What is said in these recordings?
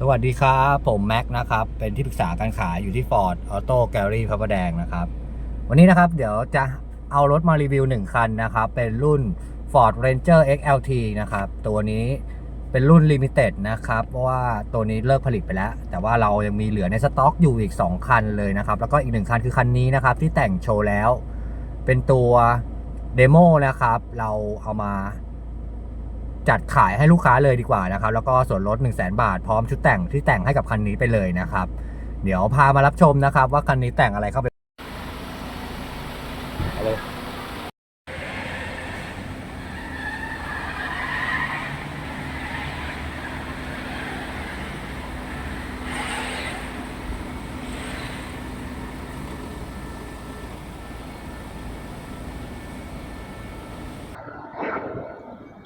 สวัสดีครับ ผมแม็กนะครับ เป็นที่ปรึกษาการขายอยู่ที่ Ford Auto Gallery พระประแดงนะครับ วันนี้นะครับ เดี๋ยวจะเอารถมารีวิว 1 คันนะครับ เป็นรุ่น Ford Ranger XLT นะครับ ตัวนี้เป็นรุ่น Limited นะครับ เพราะว่าตัวนี้เลิกผลิตไปแล้ว แต่ว่าเรายังมีเหลือในสต็อกอยู่อีก 2 คันเลยนะครับ แล้วก็อีก 1 คันคือคันนี้นะครับ ที่แต่งโชว์แล้ว เป็นตัวเดโมนะครับ เราเอามา จัดขายให้ลูกค้าเลยดีกว่านะครับ แล้วก็ส่วนลด 1 0 0 0 0แบาท พร้อมชุดแต่งที่แต่งให้กับคันนี้ไปเลยนะครับ เดี๋ยวพามารับชมนะครับ ว่าคันนี้แต่งอะไรเข้าไป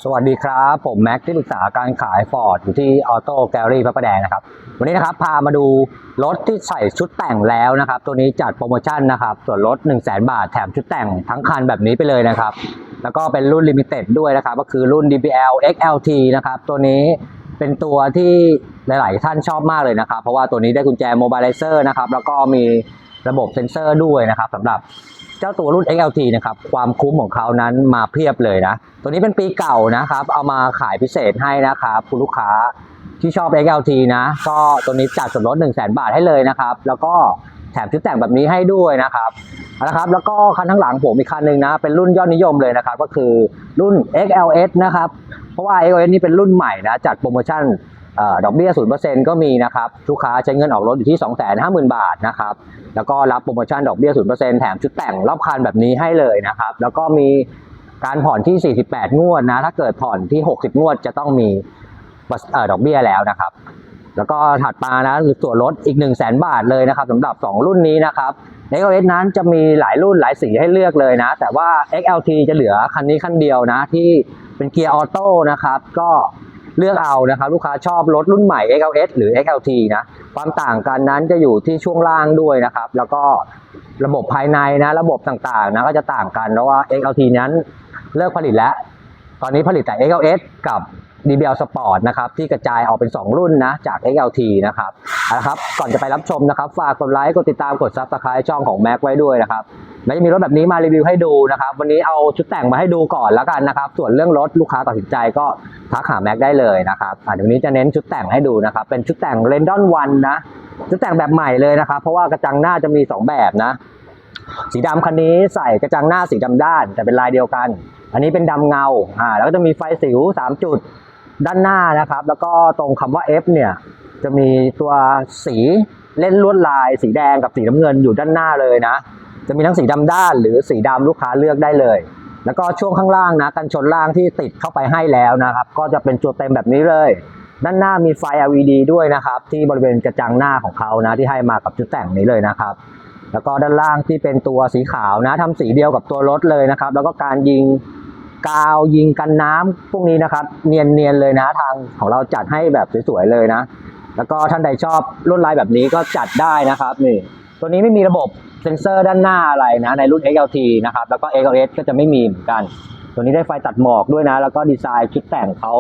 สวัสดีครับ ผมแม็กที่ปรึกษาการขายฟอร์ดอยู่ที่ออโต้แกลลี่พระประแดงนะครับ วันนี้นะครับพามาดูรถที่ใส่ชุดแต่งแล้วนะครับ ตัวนี้จัดโปรโมชั่นนะครับ ส่วนลด 1 0 0 0 0แบาทแถมชุดแต่งทั้งคันแบบนี้ไปเลยนะครับ แล้วก็เป็นรุ่นลิมิเต็ดด้วยนะครับ ก็คือรุ่น DPL XLT นะครับ ตัวนี้เป็นตัวที่หลาย ๆ ท่านชอบมากเลยนะครับ เพราะว่าตัวนี้ได้กุญแจโมบายไลเซอร์นะครับแล้วก็มีระบบเซ็นเซอร์ด้วยนะครับสำหรับ เจ้าตัวรุ่น XLT นะครับ ความคุ้มของเขานั้นมาเพียบเลยนะ ตัวนี้เป็นปีเก่านะครับ เอามาขายพิเศษให้นะครับคุณลูกค้าที่ชอบ XLT นะ ก็ตัวนี้จัดส่วนลด 1 0 0 0 0แบาทให้เลยนะครับ แล้วก็แถมชุดแต่งแบบนี้ให้ด้วยนะครับเอาละครับ แล้วก็คันข้างหลังผมอีกคันหนึ่งนะ เป็นรุ่นยอดนิยมเลยนะครับ ก็คือรุ่น XLS นะครับ เพราะว่า XLS นี่เป็นรุ่นใหม่นะ จัดโปรโมชั่น อดอกเบี้ย0%ก็มีนะครับลูกค้าใช้เงินออกรถอยู่ที่250,000บาทนะครับแล้วก็รับโปรโมชั่นดอกเบี้ย0%แถมชุดแต่งรอบคันแบบนี้ให้เลยนะครับแล้วก็มีการผ่อนที่ 48 งวดนะ ถ้าเกิดผ่อนที่ 60 งวดจะต้องมีอดอกเบี้ยแล้วนะครับ แล้วก็ถัดมานะส่วนลดอีก 1 0 0 0 0แบาทเลยนะครับสำหรับ 2 รุ่นนี้นะครับ XLS นั้นจะมีหลายรุ่นหลายสีให้เลือกเลยนะ แต่ว่า XLT จะเหลือคันนี้คันเดียวนะ ที่เป็นเกียร์ออโต้นะครับ ก็ เลือกเอานะครับลูกค้าชอบรถรุ่นใหม่ XLS หรือ XLT นะความต่างกันนั้นจะอยู่ที่ช่วงล่างด้วยนะครับ แล้วก็ระบบภายในนะ ระบบต่างๆนะก็จะต่างกันเพราะว่า XLT นั้นเลิกผลิตแล้ว ตอนนี้ผลิตแต่ XLS กับ DBL Sport นะครับที่กระจายออกเป็น 2 รุ่นนะจาก XLT นะครับเอาละครับ ก่อนจะไปรับชมนะครับ ฝากกดไลค์กดติดตามกด Subscribe ช่องของ Mac ไว้ด้วยนะครับแล้วจะมีรถแบบนี้มารีวิวให้ดูนะครับ วันนี้เอาชุดแต่งมาให้ดูก่อนแล้วกันนะครับ ส่วนเรื่องรถลูกค้าตัดสินใจก็ทักหา Mac ได้เลยนะครับอะเดี๋ยววันนี้จะเน้นชุดแต่งให้ดูนะครับ เป็นชุดแต่ง r e n d o n One นะชุดแต่งแบบใหม่เลยนะครับ เพราะว่ากระจังหน้าจะมี 2 แบบนะ สีดำคันนี้ใส่กระจังหน้าสีดำด้าน แต่เป็นลายเดียวกัน อันนี้เป็นดำเงาอ่าแล้วก็จะมีไฟสิว 3 จุด ด้านหน้านะครับ แล้วก็ตรงคำว่า F เนี่ยจะมีตัวสีเล่นลวดลาย สีแดงกับสีน้ำเงินอยู่ด้านหน้าเลยนะ จะมีทั้งสีดำด้านหรือสีดำลูกค้าเลือกได้เลย แล้วก็ช่วงข้างล่างนะกันชนล่างที่ติดเข้าไปให้แล้วนะครับ ก็จะเป็นจุดเต็มแบบนี้เลย ด้านหน้ามีไฟ LED ด้วยนะครับ ที่บริเวณกระจังหน้าของเขานะที่ให้มากับชุดแต่งนี้เลยนะครับ แล้วก็ด้านล่างที่เป็นตัวสีขาวนะทำสีเดียวกับตัวรถเลยนะครับ แล้วก็การยิง กาวยิงกันน้ำพวกนี้นะครับ เนียนๆเลยนะทางของเราจัดให้แบบสวยๆเลยนะ แล้วก็ท่านใดชอบลวดลายแบบนี้ก็จัดได้นะครับนี่ตัวนี้ไม่มีระบบเซ็นเซอร์ด้านหน้าอะไรนะในรุ่น XLT นะครับแล้วก็ XLS ก็จะไม่มีเหมือนกัน ตัวนี้ได้ไฟตัดหมอกด้วยนะ แล้วก็ดีไซน์ชุดแต่งเขา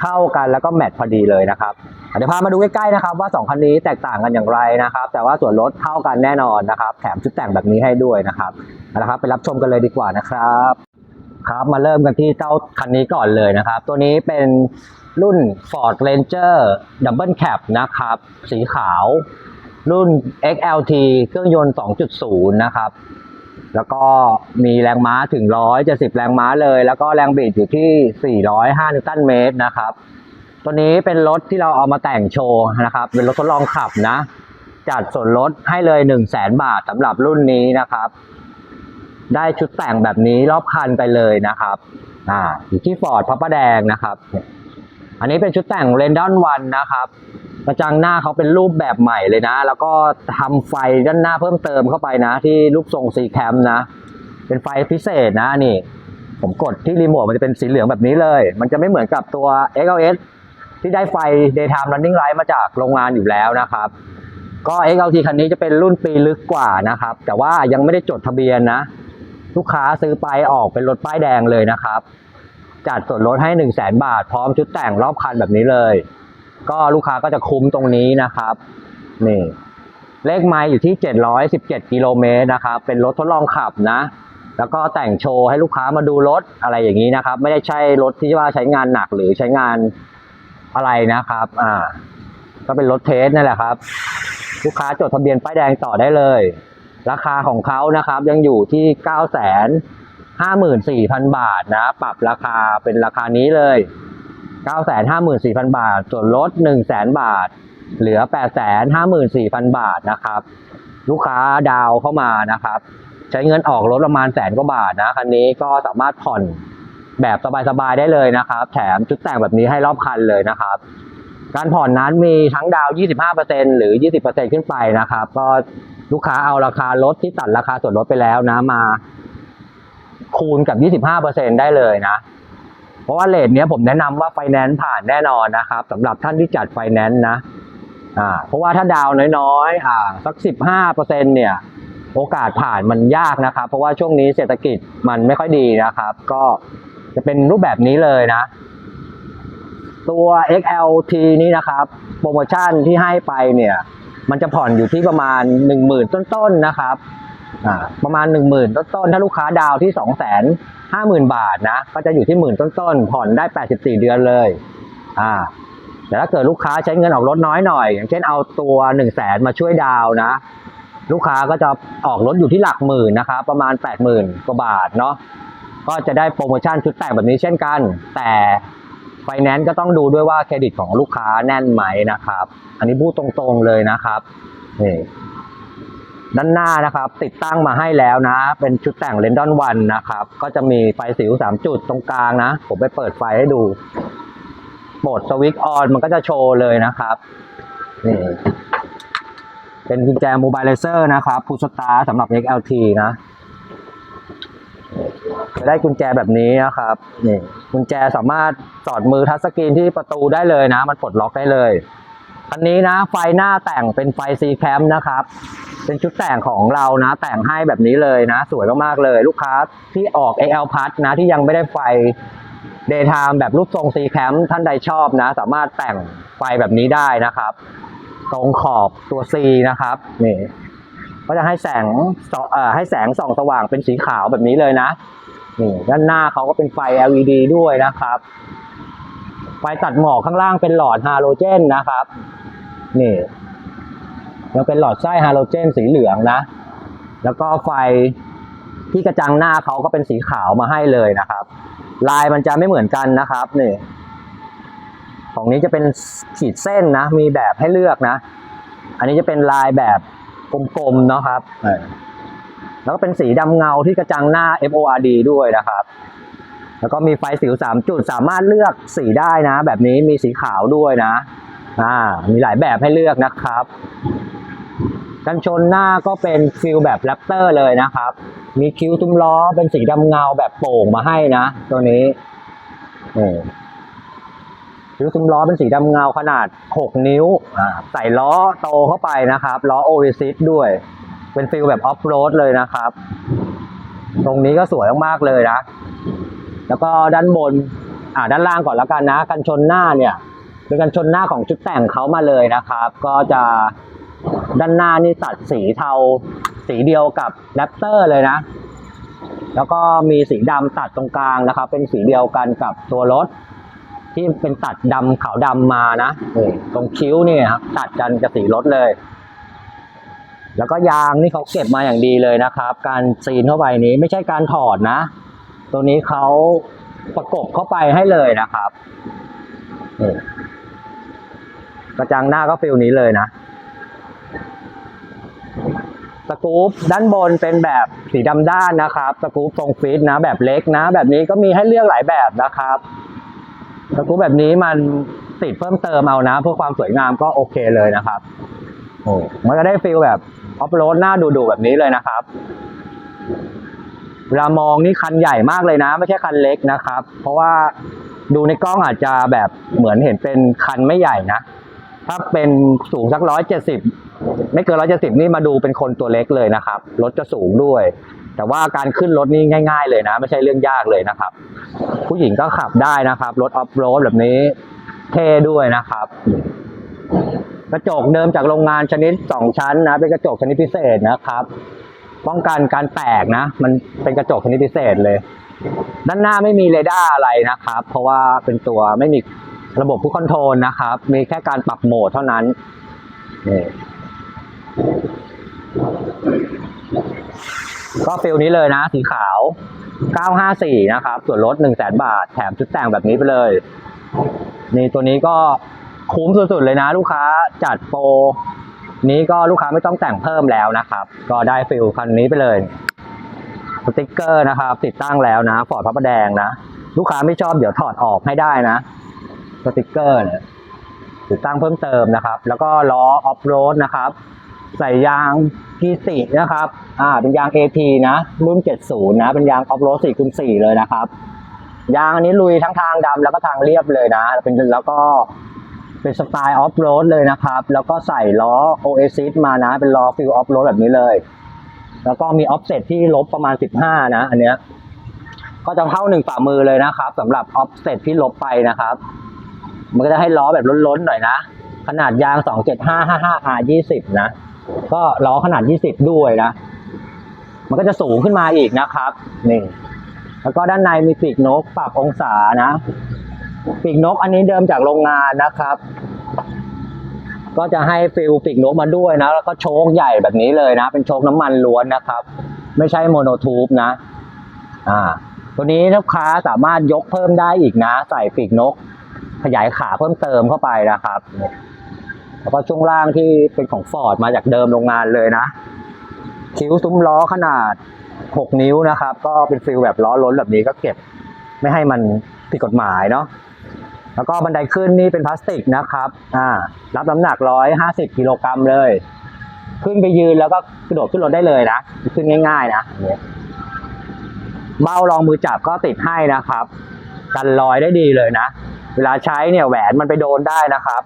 เข้ากันแล้วก็แมทพอดีเลยนะครับเดี๋ยวพามาดูใกล้ๆนะครับว่า 2 คันนี้แตกต่างกันอย่างไรนะครับ แต่ว่าส่วนลดเท่ากันแน่นอนนะครับ แถมชุดแต่งแบบนี้ให้ด้วยนะครับเอาละครับไปรับชมกันเลยดีกว่านะครับ ครับมาเริ่มกันที่เจ้าคันนี้ก่อนเลยนะครับ ตัวนี้เป็นรุ่น Ford Ranger Double Cab นะครับ สีขาว รุ่น XLT เครื่องยนต์ 2.0 นะครับ แล้วก็มีแรงม้าถึง 170 แรงม้าเลย แล้วก็แรงบิดอยู่ที่ 405 นิวตันเมตรนะครับ ตัวนี้เป็นรถที่เราเอามาแต่งโชว์นะครับ เป็นรถทดลองขับนะ จัดส่วนลดให้เลย 1 0 0 0 0แบาทสำหรับรุ่นนี้นะครับ ได้ชุดแต่งแบบนี้รอบคันไปเลยนะครับ อ่าอยู่ที่ฟอร์ดพระประแดงนะครับ อันนี้เป็นชุดแต่งเรนดอนวันนะครับกระจังหน้าเขาเป็นรูปแบบใหม่เลยนะ แล้วก็ทำไฟด้านหน้าเพิ่มเติมเข้าไปนะ ที่รูปทรงซีแคมนะ เป็นไฟพิเศษนะนี่ ผมกดที่รีโมทมันจะเป็นสีเหลืองแบบนี้เลย มันจะไม่เหมือนกับตัว XLS ที่ได้ไฟ daytime running light มาจากโรงงานอยู่แล้วนะครับ ก็ XLT คันนี้จะเป็นรุ่นปีลึกกว่านะครับ แต่ว่ายังไม่ได้จดทะเบียนนะ ลูกค้าซื้อไปออกเป็นรถป้ายแดงเลยนะครับ จัดส่วนลดให้1 0 0 0 0แบาท พร้อมชุดแต่งรอบคันแบบนี้เลย ก็ลูกค้าก็จะคุ้มตรงนี้นะครับ นี่เลขไมล์อยู่ที่ 717 กิโลเมตรนะครับ เป็นรถทดลองขับนะ แล้วก็แต่งโชว์ให้ลูกค้ามาดูรถอะไรอย่างนี้นะครับ ไม่ได้ใช่รถที่ว่าใช้งานหนักหรือใช้งานอะไรนะครับ อ่า ก็เป็นรถเทสนั่นแหละครับ ลูกค้าจดทะเบียนป้ายแดงต่อได้เลย ราคาของเขานะครับยังอยู่ที่ 9 5 4 0 0 0 บาทนะ ปรับราคาเป็นราคานี้เลย 954,000 บาท ส่วนลด 100,000 บาท เหลือ 854,000 บาทนะครับ ลูกค้าดาวเข้ามานะครับ ใช้เงินออกรถประมาณแสนกว่าบาทนะ คันนี้ก็สามารถผ่อนแบบสบายๆได้เลยนะครับ แถมชุดแต่งแบบนี้ให้รอบคันเลยนะครับการผ่อนนั้นมีทั้งดาว 25%หรือ 20%ขึ้นไปนะครับ ก็ ลูกค้าเอาราคารถที่ตัดราคาส่วนลดไปแล้วนะมาคูณกับ 25%ได้เลยนะ เพราะว่าเลทเนี้ยผมแนะนำว่าไฟแนนซ์ผ่านแน่นอนนะครับสำหรับท่านที่จัดไฟแนนซ์นะอ่าเพราะว่าถ้าดาวน้อยๆอ่าสัก 15%เนี่ย โอกาสผ่านมันยากนะครับ เพราะว่าช่วงนี้เศรษฐกิจมันไม่ค่อยดีนะครับ ก็จะเป็นรูปแบบนี้เลยนะ ตัว XLT นี้นะครับ โปรโมชั่นที่ให้ไปเนี่ย มันจะผ่อนอยู่ที่ประมาณ10,000ต้นๆนะครับอ่าประมาณ10,000ต้นๆถ้าลูกค้าดาวที่250,000บาทนะ ก็จะอยู่ที่หมื่นต้นๆผ่อนได้84เดือนเลยอ่าแต่ถ้าเกิดลูกค้าใช้เงินออกรถน้อยหน่อย อย่างเช่นเอาตัว1 0 0 0 0แสนมาช่วยดาวนะ ลูกค้าก็จะออกรถอยู่ที่หลักหมื่นนะครับประมาณ80,000กว่าบาทเนาะก็จะได้โปรโมชั่นชุดแต่งแบบนี้เช่นกัน แต่ ฟแนนซ์ก็ต้องดูด้วยว่าเครดิตของลูกค้าแน่นไหมนะครับ อันนี้พูดตรงๆเลยนะครับนี่ด้านหน้านะครับ ติดตั้งมาให้แล้วนะ เป็นชุดแต่งเลนดอนวันนะครับ ก็จะมีไฟสิว3จุดตรงกลางนะ ผมไปเปิดไฟให้ดูโหมดสวิตช์ออนมันก็จะโชว์เลยนะครับนี่เป็นกุญแจโมบายเลเซอร์นะครับพุชตาสำหรับ XLT นะ ได้กุญแจแบบนี้นะครับนี่กุญแจสามารถสอดมือทัชสกรีนที่ประตูได้เลยนะ มันปลดล็อกได้เลยอันนี้นะไฟหน้าแต่งเป็นไฟ C cam นะครับ เป็นชุดแต่งของเรานะ แต่งให้แบบนี้เลยนะ สวยมากๆเลย ลูกค้าที่ออก AL p a s นะ ที่ยังไม่ได้ไฟ Daytime แบบรูปทรง C cam ท่านใดชอบนะ สามารถแต่งไฟแบบนี้ได้นะครับ ตรงขอบตัว C นะครับนี่ ก็จะให้แสงสเอ่อให้แสงส่องสว่างเป็นสีขาวแบบนี้เลยนะนี่ด้านหน้าเขาก็เป็นไฟ LED ด้วยนะครับ ไฟตัดหมอกข้างล่างเป็นหลอดฮาโลเจนนะครับ นี่ยังเป็นหลอดไส้ฮาโลเจนสีเหลืองนะ แล้วก็ไฟที่กระจังหน้าเขาก็เป็นสีขาวมาให้เลยนะครับ ลายมันจะไม่เหมือนกันนะครับนี่ของนี้จะเป็นขีดเส้นนะ มีแบบให้เลือกนะ อันนี้จะเป็นลายแบบ กลมๆเนาะครับเออแล้วก็เป็นสีดำเงาที่กระจังหน้า FORD ด้วยนะครับ แล้วก็มีไฟสิวสามจุดสามารถเลือกสีได้นะ แบบนี้มีสีขาวด้วยนะ อ่า มีหลายแบบให้เลือกนะครับ กันชนหน้าก็เป็นฟิลแบบแรปเตอร์เลยนะครับ มีคิ้วตุ้มล้อเป็นสีดำเงาแบบโป่งมาให้นะ ตัวนี้นี่ คิ้วตุ้มล้อเป็นสีดำเงาขนาด 6 นิ้วอ่าใส่ล้อโตเข้าไปนะครับ ล้อโอเวซิสด้วย เป็นฟิลแบบออฟโรดเลยนะครับ ตรงนี้ก็สวยมากๆเลยนะ แล้วก็ด้านบน อ่าด้านล่างก่อนแล้วกันนะ กันชนหน้าเนี่ยเป็นกันชนหน้าของชุดแต่งเขามาเลยนะครับ ก็จะด้านหน้านี่ตัดสีเทาสีเดียวกับแรปเตอร์เลยนะ แล้วก็มีสีดำตัดตรงกลางนะครับ เป็นสีเดียวกันกับตัวรถ ที่เป็นตัดดำขาวดำมานะนี่ตรงคิ้วนี่ครับตัดกันกับสีรถเลย แล้วก็ยางนี่เขาเก็บมาอย่างดีเลยนะครับ การซีนเข้าไปนี้ไม่ใช่การถอดนะ ตัวนี้เขาประกบเข้าไปให้เลยนะครับนี่กระจังหน้าก็ฟิลนี้เลยนะสกู๊ปด้านบนเป็นแบบสีดำด้านนะครับสกู๊ปทรงฟิตนะ แบบเล็กนะ แบบนี้ก็มีให้เลือกหลายแบบนะครับ สกู๊ปแบบนี้มันติดเพิ่มเติมเอานะ เพื่อความสวยงามก็โอเคเลยนะครับโอ้มันก็ได้ฟิลแบบออฟโรดหน้าดูๆแบบนี้เลยนะครับเวลามองนี่คันใหญ่มากเลยนะ ไม่ใช่คันเล็กนะครับ เพราะว่าดูในกล้องอาจจะแบบเหมือนเห็นเป็นคันไม่ใหญ่นะ ถ้าเป็นสูงสักร้อยเจ็ดสิบไม่เกินร้อยเจ็ดสิบนี่มาดูเป็นคนตัวเล็กเลยนะครับ รถจะสูงด้วย แต่ว่าการขึ้นรถนี่ง่าย ๆ เลยนะ ไม่ใช่เรื่องยากเลยนะครับ ผู้หญิงก็ขับได้นะครับ รถออฟโรดแบบนี้เท่ด้วยนะครับ กระจกเดิมจากโรงงานชนิดสองชั้นนะ เป็นกระจกชนิดพิเศษนะครับ ป้องกันการแตกนะ มันเป็นกระจกชนิดพิเศษเลย ด้านหน้าไม่มีเรดาร์อะไรนะครับ เพราะว่าเป็นตัวไม่มีระบบผู้คอนโทรลนะครับ มีแค่การปรับโหมดเท่านั้นนี่ ก็ฟิลนี้เลยนะสีขาว 954 นะครับ ส่วนลด 1 0 0 0 0 0 บาท แถมชุดแต่งแบบนี้ไปเลย นี่ตัวนี้ก็คุ้มสุดๆเลยนะ ลูกค้าจัดโปรนี้ก็ลูกค้าไม่ต้องแต่งเพิ่มแล้วนะครับ ก็ได้ฟิลคันนี้ไปเลยสติกเกอร์นะครับ ติดตั้งแล้วนะฟอร์ดพระประแดงนะ ลูกค้าไม่ชอบเดี๋ยวถอดออกให้ได้นะสติกเกอร์ติดตั้งเพิ่มเติมนะครับ แล้วก็ล้อออฟโรดนะครับ ใส่ยาง กีสีนะครับ อ่า เป็นยาง AT นะ รุ่น 70 นะ เป็นยางออฟโรด4คูณ4เลยนะครับ ยางอันนี้ลุยทั้งทางดำแล้วก็ทางเรียบเลยนะ เป็นแล้วก็เป็นสไตล์ออฟโรดเลยนะครับ แล้วก็ใส่ล้อ Oasis มานะ เป็นล้อฟิลออฟโรดแบบนี้เลย แล้วก็มีออฟเซตที่ลบประมาณ 15 นะ อันเนี้ย ก็จะเท่าหนึ่งฝ่ามือเลยนะครับสำหรับออฟเซตที่ลบไปนะครับ มันก็จะให้ล้อแบบล้นๆหน่อยนะ ขนาดยาง 27555 R 20 นะ ก็ล้อขนาด 20 ด้วยนะ มันก็จะสูงขึ้นมาอีกนะครับนี่แล้วก็ด้านในมีปีกนกปรับองศานะ ปีกนกอันนี้เดิมจากโรงงานนะครับ ก็จะให้ฟิลปีกนกมาด้วยนะ แล้วก็โชคใหญ่แบบนี้เลยนะ เป็นโชคน้ำมันล้วนนะครับ ไม่ใช่โมโนทูบนะ อ่า ตัวนี้ลูกค้าสามารถยกเพิ่มได้อีกนะ ใส่ปีกนก ขยายขาเพิ่มเติมเข้าไปนะครับ แล้วก็ช่วงล่างที่เป็นของฟอร์ดมาจากเดิมโรงงานเลยนะ คิ้วซุ้มล้อขนาด 6 นิ้วนะครับ ก็เป็นฟิลแบบล้อล้นแบบนี้ก็เก็บ ไม่ให้มันผิดกฎหมายเนาะแล้วก็บันไดขึ้นนี่เป็นพลาสติกนะครับ อ่า รับน้ำหนัก 150กิโลกรัมเลย ขึ้นไปยืนแล้วก็กระโดดขึ้นรถได้เลยนะ ขึ้นง่าย ๆ นะเบ้ารองมือจับก็ติดให้นะครับ กันรอยได้ดีเลยนะ เวลาใช้เนี่ยแหวนมันไปโดนได้นะครับ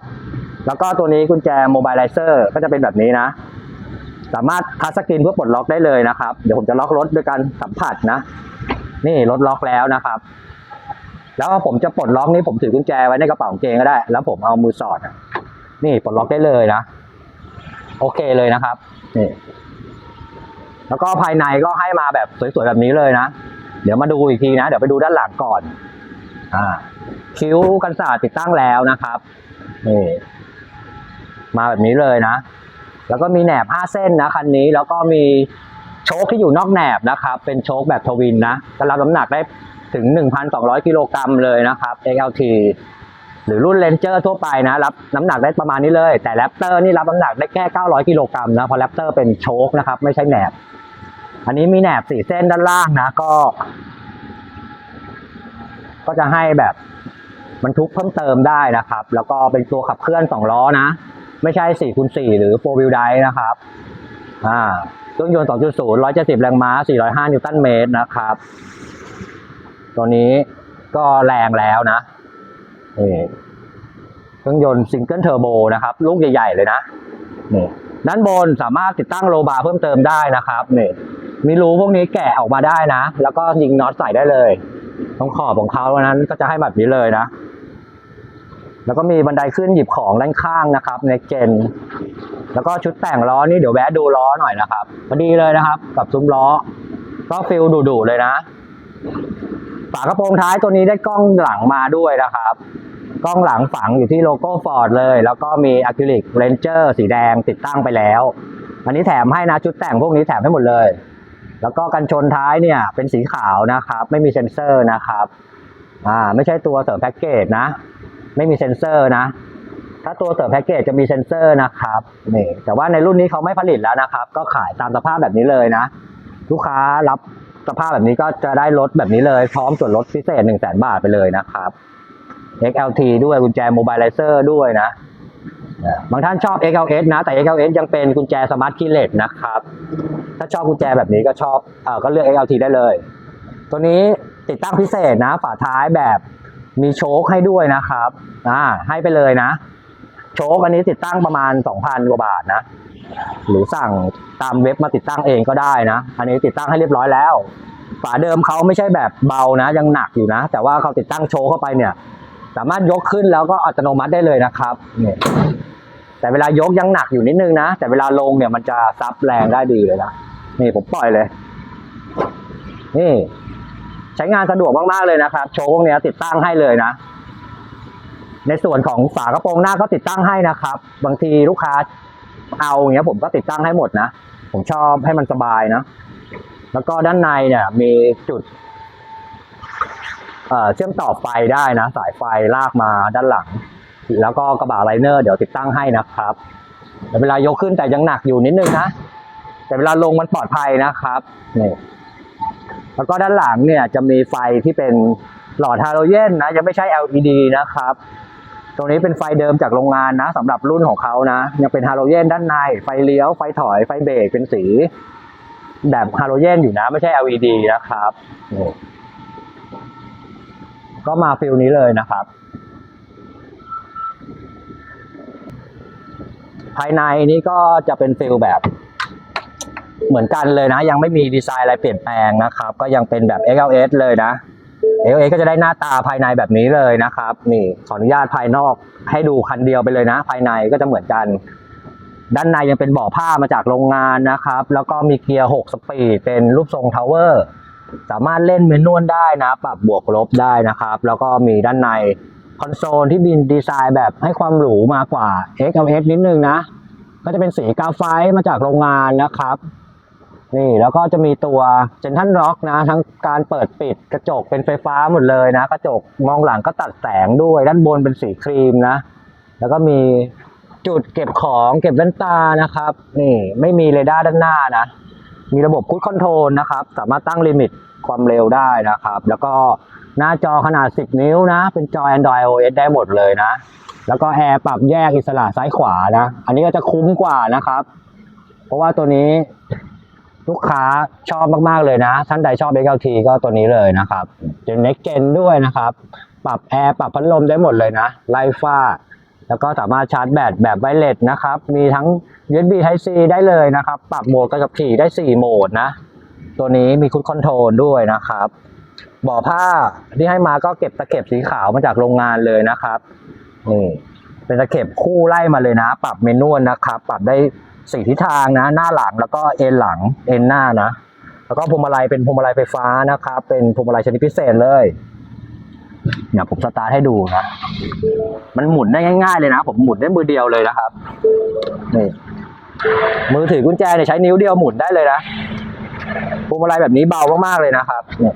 แล้วก็ตัวนี้กุญแจโมบายไลเซอร์ก็จะเป็นแบบนี้นะ สามารถทัชสกรีนเพื่อปลดล็อกได้เลยนะครับ เดี๋ยวผมจะล็อกรถด้วยการสัมผัสนะ นี่รถล็อกแล้วนะครับ แล้วผมจะปลดล็อกนี้ผมถือกุญแจไว้ในกระเป๋ากางเกงก็ได้ แล้วผมเอามือสอด นี่ปลดล็อกได้เลยนะ โอเคเลยนะครับนี่แล้วก็ภายในก็ให้มาแบบสวยๆแบบนี้เลยนะ เดี๋ยวมาดูอีกทีนะ เดี๋ยวไปดูด้านหลังก่อน อ่า คิ้วกันศาสติดตั้งแล้วนะครับนี่ มาแบบนี้เลยนะ แล้วก็มีแหนบ 5 เส้นนะคันนี้แล้วก็มีโชคที่อยู่นอกแหนบนะครับ เป็นโชคแบบทวินนะก็รับน้ำหนักได้ถึง 1,200 กิโลกรัมเลยนะครับ XLT หรือรุ่น Ranger ทั่วไปนะ รับน้ำหนักได้ประมาณนี้เลย แต่ Raptor นี่รับน้ำหนักได้แค่ 900 กิโลกรัมนะเพราะ Raptor เป็นโชคนะครับ ไม่ใช่แหนบ อันนี้มีแหนบสี่เส้นด้านล่างนะ ก็ ก็จะให้แบบบรรทุกเพิ่มเติมได้นะครับ แล้วก็เป็นตัวขับเคลื่อนสองล้อนะ ไม่ใช่4คูณ4หรือ4 wheel drive นะครับอ่าเครื่องยนต์ 2.0 170 แรงม้า 405 นิวตันเมตรนะครับ ตัวนี้ก็แรงแล้วนะนี่เครื่องยนต์ซิงเกิลเทอร์โบนะครับ ลูกใหญ่ ๆ เลยนะนี่ด้านบนสามารถติดตั้งโลบาร์เพิ่มเติมได้นะครับนี่มีรูพวกนี้แกะออกมาได้นะ แล้วก็ยิงน็อตใส่ได้เลย ตรงขอบของเขานั้นก็จะให้แบบนี้เลยนะ แล้วก็มีบันไดขึ้นหยิบของด้านข้างนะครับในเจน แล้วก็ชุดแต่งล้อนี่เดี๋ยวแวะดูล้อหน่อยนะครับพอดีเลยนะครับ กับซุ้มล้อ ก็ฟิลดุๆเลยนะ ฝากระโปรงท้ายตัวนี้ได้กล้องหลังมาด้วยนะครับ กล้องหลังฝังอยู่ที่โลโก้ฟอร์ดเลย แล้วก็มีอะคริลิกเรนเจอร์สีแดงติดตั้งไปแล้ว อันนี้แถมให้นะชุดแต่งพวกนี้แถมให้หมดเลย แล้วก็กันชนท้ายเนี่ยเป็นสีขาวนะครับ ไม่มีเซ็นเซอร์นะครับ อ่าไม่ใช่ตัวเสริมแพ็กเกจนะ ไม่มีเซ็นเซอร์นะ ถ้าตัวเสริมแพ็กเกจจะมีเซ็นเซอร์นะครับนี่แต่ว่าในรุ่นนี้เขาไม่ผลิตแล้วนะครับ ก็ขายตามสภาพแบบนี้เลยนะ ลูกค้ารับสภาพแบบนี้ก็จะได้รถแบบนี้เลย พร้อมส่วนลดพิเศษ1 0 0 0 0แสนบาทไปเลยนะครับ XLT ด้วยกุญแจโมบายไลเซอร์ด้วยนะ บางท่านชอบ XLS นะ แต่ XLS ยังเป็นกุญแจสมาร์ทคีย์เลสนะครับ ถ้าชอบกุญแจแบบนี้ก็ชอบอก็เลือก XLT ได้เลย ตัวนี้ติดตั้งพิเศษนะ ฝาท้ายแบบ มีโชคให้ด้วยนะครับ อ่า ให้ไปเลยนะ โชคอันนี้ติดตั้งประมาณ2,000กว่าบาทนะ หรือสั่งตามเว็บมาติดตั้งเองก็ได้นะ อันนี้ติดตั้งให้เรียบร้อยแล้ว ฝาเดิมเขาไม่ใช่แบบเบานะ ยังหนักอยู่นะ แต่ว่าเขาติดตั้งโชคเข้าไปเนี่ย สามารถยกขึ้นแล้วก็อัตโนมัติได้เลยนะครับนี่แต่เวลายกยังหนักอยู่นิดนึงนะ แต่เวลาลงเนี่ยมันจะซับแรงได้ดีเลยนะ นี่ผมปล่อยเลย นี่ ใช้งานสะดวกมากๆเลยนะครับโชว์พวกนี้ติดตั้งให้เลยนะ ในส่วนของฝากระโปรงหน้าก็ติดตั้งให้นะครับ บางทีลูกค้าเอาอย่างเงี้ยผมก็ติดตั้งให้หมดนะ ผมชอบให้มันสบายนะ แล้วก็ด้านในเนี่ย มีจุดเอ่อเชื่อมต่อไฟได้นะ สายไฟลากมาด้านหลัง แล้วก็กระบะไลเนอร์เดี๋ยวติดตั้งให้นะครับแต่เวลายกขึ้นแต่ยังหนักอยู่นิดนึงนะ แต่เวลาลงมันปลอดภัยนะครับนี่ แล้วก็ด้านหลังเนี่ยจะมีไฟที่เป็นหลอดฮาโลเจนนะยังไม่ใช่ LED นะครับ ตรงนี้เป็นไฟเดิมจากโรงงานนะสำหรับรุ่นของเขานะ ยังเป็นฮาโลเจนด้านในไฟเลี้ยวไฟถอยไฟเบรกเป็นสี แบบฮาโลเจนอยู่นะ ไม่ใช่ LED นะครับ ก็มาฟิลนี้เลยนะครับ ภายในนี้ก็จะเป็นฟิลแบบ เหมือนกันเลยนะ ยังไม่มีดีไซน์อะไรเปลี่ยนแปลงนะครับ ก็ยังเป็นแบบ XLS เลยนะ XLS ก็จะได้หน้าตาภายในแบบนี้เลยนะครับ นี่ขออนุญาตภายนอกให้ดูคันเดียวไปเลยนะ ภายในก็จะเหมือนกัน ด้านในยังเป็นเบาะผ้ามาจากโรงงานนะครับ แล้วก็มีเกียร์ 6 สปีด เป็นรูปทรงทาวเวอร์ สามารถเล่นเมนนวลได้นะ ปรับบวกลบได้นะครับ แล้วก็มีด้านในคอนโซลที่บินดีไซน์แบบให้ความหรูมากกว่า XLS นิดนึงนะ ก็จะเป็นสีกาไฟมาจากโรงงานนะครับ นี่แล้วก็จะมีตัวเจนทันร็อกนะ ทั้งการเปิดปิดกระจกเป็นไฟฟ้าหมดเลยนะ กระจกมองหลังก็ตัดแสงด้วย ด้านบนเป็นสีครีมนะ แล้วก็มีจุดเก็บของเก็บแว่นตานะครับ นี่ไม่มีเรดาร์ด้านหน้านะ มีระบบคูดคอนโทรลนะครับ สามารถตั้งลิมิตความเร็วได้นะครับ แล้วก็หน้าจอขนาด 10 นิ้วนะ เป็นจอ Android OS ได้หมดเลยนะ แล้วก็แอร์ปรับแยกอิสระซ้ายขวานะ อันนี้ก็จะคุ้มกว่านะครับ เพราะว่าตัวนี้ ลูกค้าชอบมากๆเลยนะ ท่านใดชอบ XLT ก็ตัวนี้เลยนะครับเจนเน็กเจนด้วยนะครับ ปรับแอร์ปรับพัดลมได้หมดเลยนะไลฟ้า แล้วก็สามารถชาร์จแบตแบบไวเลสนะครับ มีทั้ง USB Type C ได้เลยนะครับ ปรับโหมดการขับขี่ได้ 4 โหมดนะ ตัวนี้มีคุดคอนโทรลด้วยนะครับเบ่อผ้าที่ให้มาก็เก็บตะเข็บสีขาวมาจากโรงงานเลยนะครับนี่เป็นตะเข็บคู่ไล่มาเลยนะ ปรับเมนูนะครับ ปรับได้ สี่ทิศทางนะ หน้าหลังแล้วก็เอ็นหลังเอ็นหน้านะ แล้วก็พวงมาลัยเป็นพวงมาลัยไฟฟ้านะครับ เป็นพวงมาลัยชนิดพิเศษเลยเนี่ยผมสตาร์ทให้ดูนะ มันหมุนได้ง่ายๆเลยนะ ผมหมุนได้มือเดียวเลยนะครับ นี่ มือถือกุญแจเนี่ยใช้นิ้วเดียวหมุนได้เลยนะพวงมาลัยแบบนี้เบามากๆเลยนะครับ เนี่ย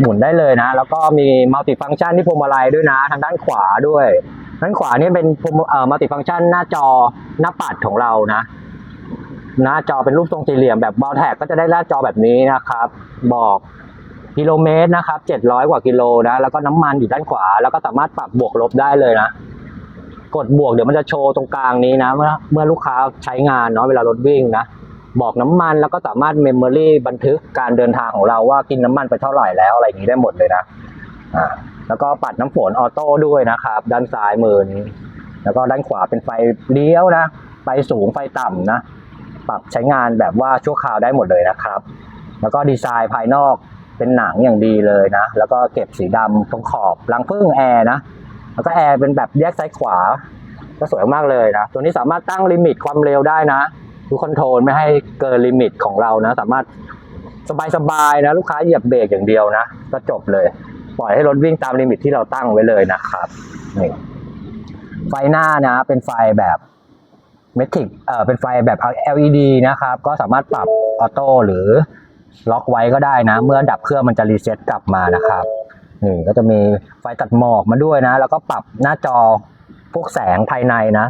หมุนได้เลยนะ แล้วก็มีมัลติฟัง c t ชันที่พวงมาลัยด้วยนะ ทางด้านขวาด้วย ด้านขวานี่เป็นเอ่อมัลติฟัง c t ชันหน้าจอหน้าปัดของเรานะ หน้าจอเป็นรูปทรงสี่เหลี่ยมแบบบอลแท็กก็จะได้หน้าจอแบบนี้นะครับ บอกกิโลเมตรนะครับ700กว่ากิโลนะแล้วก็น้ำมันอยู่ด้านขวา แล้วก็สามารถปรับบวกลบได้เลยนะกดบวกเดี๋ยวมันจะโชว์ตรงกลางนี้นะเมื่อเมื่อลูกค้าใช้งานเนาะเวลารถวิ่งนะบอกน้ำมันแล้วก็สามารถเมมโมรีบันทึกการเดินทางของเราว่ากินน้ำมันไปเท่าไหร่แล้วอะไรอย่างนี้ได้หมดเลยนะอ่า แล้วก็ปัดน้ำฝนออโต้ด้วยนะครับ ด้านซ้ายมือนี้ แล้วก็ด้านขวาเป็นไฟเลี้ยวนะ ไฟสูงไฟต่ำนะ ปรับใช้งานแบบว่าชั่วคราวได้หมดเลยนะครับ แล้วก็ดีไซน์ภายนอกเป็นหนังอย่างดีเลยนะ แล้วก็เก็บสีดำตรงขอบรังพึ่งแอร์นะ แล้วก็แอร์เป็นแบบแยกซ้ายขวา ก็สวยมากเลยนะ ตัวนี้สามารถตั้งลิมิตความเร็วได้นะดูคอนโทรลไม่ให้เกินลิมิตของเรานะ สามารถสบายๆนะ ลูกค้าเหยียบเบรกอย่างเดียวนะ ก็จบเลย ปล่อยให้รถวิ่งตามลิมิตที่เราตั้งไว้เลยนะครับนี่ไฟหน้านะ เป็นไฟแบบเมทิกเอ่อเป็นไฟแบบ LED นะครับ ก็สามารถปรับออโต้หรือล็อกไว้ก็ได้นะ เมื่อดับเครื่องมันจะรีเซ็ตกลับมานะครับนี่ก็จะมีไฟตัดหมอกมาด้วยนะ แล้วก็ปรับหน้าจอพวกแสงภายในนะ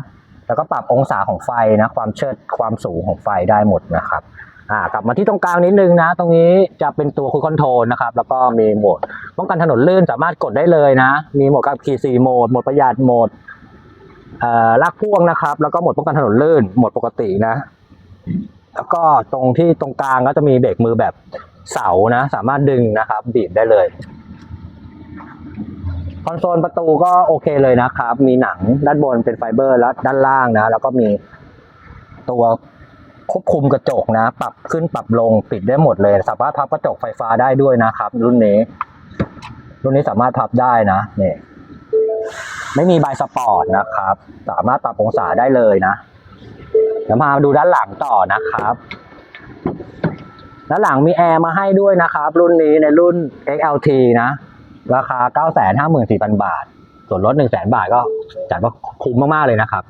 แล้วก็ปรับองศาของไฟนะ ความเชิดความสูงของไฟได้หมดนะครับ อ่ากลับมาที่ตรงกลางนิดนึงนะ ตรงนี้จะเป็นตัวคุยคอนโทรลนะครับ แล้วก็มีโหมดป้องกันถนนลื่นสามารถกดได้เลยนะ มีโหมดกับขี่สี่โหมดโหมดประหยัดโหมดเอ่อลากพ่วงนะครับ แล้วก็โหมดป้องกันถนนลื่นโหมดปกตินะ แล้วก็ตรงที่ตรงกลางก็จะมีเบรกมือแบบเสานะ สามารถดึงนะครับ บีบได้เลยคอนโซลประตูก็โอเคเลยนะครับ มีหนังด้านบนเป็นไฟเบอร์แล้วด้านล่างนะ แล้วก็มีตัว ควบคุมกระจกนะ ปรับขึ้นปรับลงปิดได้หมดเลย สามารถพับกระจกไฟฟ้าได้ด้วยนะครับ รุ่นนี้ รุ่นนี้สามารถพับได้นะนี่ไม่มีใบสปอร์ตนะครับ สามารถปรับองศาได้เลยนะเดี๋ยวมาดูด้านหลังต่อนะครับ ด้านหลังมีแอร์มาให้ด้วยนะครับ รุ่นนี้ในรุ่น XLT นะ ราคา 954,000 บาท ส่วนลด100,000บาทก็จัดว่าคุ้มมาก ๆ เลยนะครับ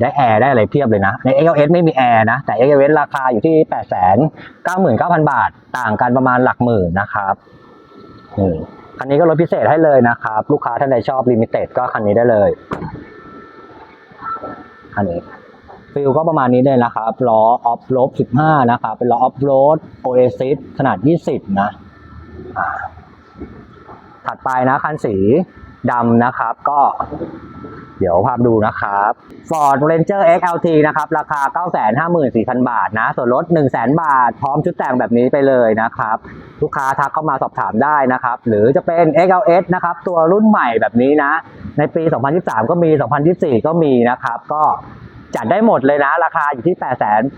ได้แอร์ได้อะไรเพียบเลยนะ ใน XLS ไม่มีแอร์นะ แต่ XLS ราคาอยู่ที่ 899,000 บาท ต่างกันประมาณหลักหมื่นนะครับคันนี้ก็ลดพิเศษให้เลยนะครับ ลูกค้าท่านใดชอบลิมิเต็ดก็คันนี้ได้เลยคันนี้ฟิลก็ประมาณนี้เลยนะครับล้อออฟโรด15 นะครับ เป็นล้อออฟโรดโอเอซิสขนาด 20 นะอ่าถัดไปนะคันสีดำนะครับ ก็ เดี๋ยวภาพดูนะครับ Ford Ranger XLT นะครับ ราคา 954,000 บาทนะ ส่วนลด 100,000 บาท พร้อมชุดแต่งแบบนี้ไปเลยนะครับ ลูกค้าทักเข้ามาสอบถามได้นะครับ หรือจะเป็น XLS นะครับ ตัวรุ่นใหม่แบบนี้นะ ในปี 2023 ก็มี 2024 ก็มีนะครับ ก็จัดได้หมดเลยนะ ราคาอยู่ที่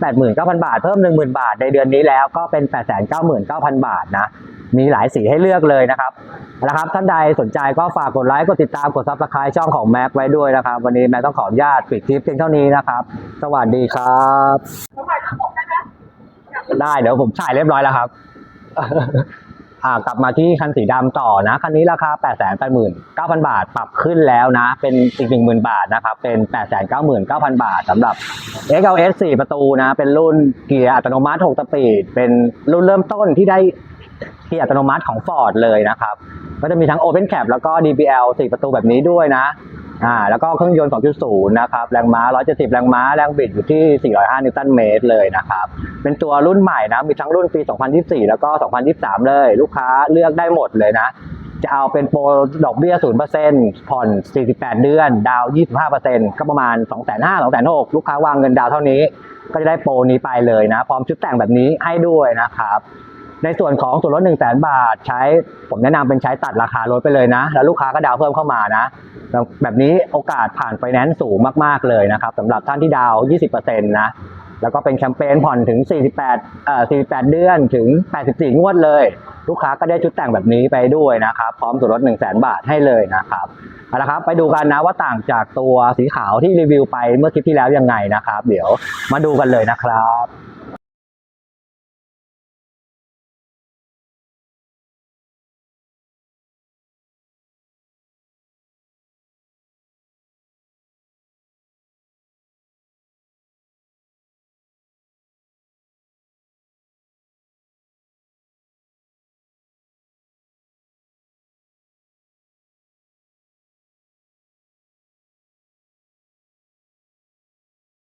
889,000 บาท เพิ่ม 10,000 บาทในเดือนนี้แล้วก็เป็น 899,000 บาทนะ มีหลายสีให้เลือกเลยนะครับนะครับ ท่านใดสนใจก็ฝากกดไลค์กดติดตามกดซับสไครต์ช่องของแม็กไว้ด้วยนะครับ วันนี้แม็กต้องขออนุญาตปิดคลิปเพียงเท่านี้นะครับ สวัสดีครับ ได้เดี๋ยวผมถ่ายเรียบร้อยแล้วครับอ่ากลับมาที่คันสีดำต่อนะ คันนี้ราคา 8 8 9 0 0 0 บาท ปรับขึ้นแล้วนะ เป็นอีก 10,000 บาทนะครับ เป็น 8 9 9 0 0 0 บาทสำหรับ XLS 4 ประตูนะ เป็นรุ่นเกียร์อัตโนมัติ6สปีดเป็นรุ่นเริ่มต้นที่ได้ เกียร์อัตโนมัติของ Ford เลยนะครับ ก็จะมีทั้ง Open Cap แล้วก็ DPL 4 ประตูแบบนี้ด้วยนะอ่าแล้วก็เครื่องยนต์ 2.0 นะครับ แรงม้า 170 แรงม้า แรงบิดอยู่ที่ 405 นิวตันเมตรเลยนะครับ เป็นตัวรุ่นใหม่นะ มีทั้งรุ่นปี 2024 แล้วก็ 2023 เลย ลูกค้าเลือกได้หมดเลยนะ จะเอาเป็นโปรดอกเบี้ย 0%ผ่อน 48 เดือน ดาวน์25%ก็ประมาณ 2,500 2,600 ลูกค้าวางเงินดาวเท่านี้ ก็จะได้โปรนี้ไปเลยนะ พร้อมชุดแต่งแบบนี้ให้ด้วยนะครับ ในส่วนของส่วนลด1 0 0 0 0แบาทใช้ผมแนะนำเป็นใช้ตัดราคารถไปเลยนะ แล้วลูกค้าก็ดาวเพิ่มเข้ามานะ แบบนี้โอกาสผ่านไฟแนนซ์สูงมากๆเลยนะครับสำหรับท่านที่ดาวน์20%นะแล้วก็เป็นแคมเปญผ่อนถึง 48เอ่อ48 เดือนถึง 84 งวดเลย ลูกค้าก็ได้ชุดแต่งแบบนี้ไปด้วยนะครับ พร้อมส่วนลด 1 0 0 0 0แบาทให้เลยนะครับเอาละครับ ไปดูกันนะว่าต่างจากตัวสีขาวที่รีวิวไปเมื่อคลิปที่แล้วยังไงนะครับ เดี๋ยวมาดูกันเลยนะครับ